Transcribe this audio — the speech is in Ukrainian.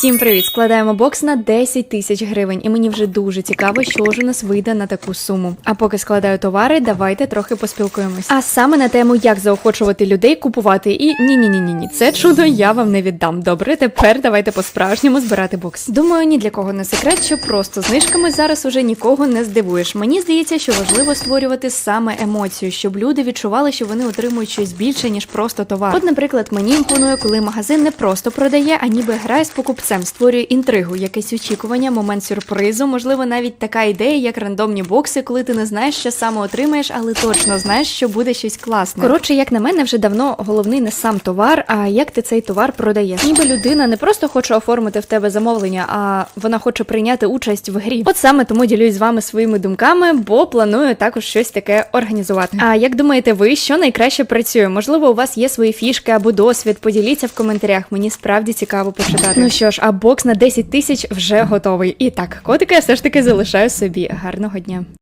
Всім привіт! Складаємо бокс на 10 тисяч гривень, і мені вже дуже цікаво, що ж у нас вийде на таку суму. А поки складаю товари, давайте трохи поспілкуємось. А саме на тему, як заохочувати людей купувати. І ні, ні, ні, ні, ні, це чудо я вам не віддам. Добре, тепер давайте по-справжньому збирати бокс. Думаю, ні для кого не секрет, що просто знижками зараз уже нікого не здивуєш. Мені здається, що важливо створювати саме емоцію, щоб люди відчували, що вони отримують щось більше ніж просто товар. От, наприклад, мені імпонує, коли магазин не просто продає, а ніби грає з покупцем, створює інтригу, якесь очікування, момент сюрпризу, можливо, навіть така ідея, як рандомні бокси, коли ти не знаєш, що саме отримаєш, але точно знаєш, що буде щось класне. Коротше, як на мене, вже давно головний не сам товар, а як ти цей товар продаєш. Ніби людина не просто хоче оформити в тебе замовлення, а вона хоче прийняти участь в грі. От саме тому ділюсь з вами своїми думками, бо планую також щось таке організувати. А як думаєте, ви що найкраще працює? Можливо, у вас є свої фішки або досвід? Поділіться в коментарях. Мені справді цікаво почитати. Ну що ж, а бокс на 10 тисяч вже готовий. І так, котики я все ж таки залишаю собі. Гарного дня.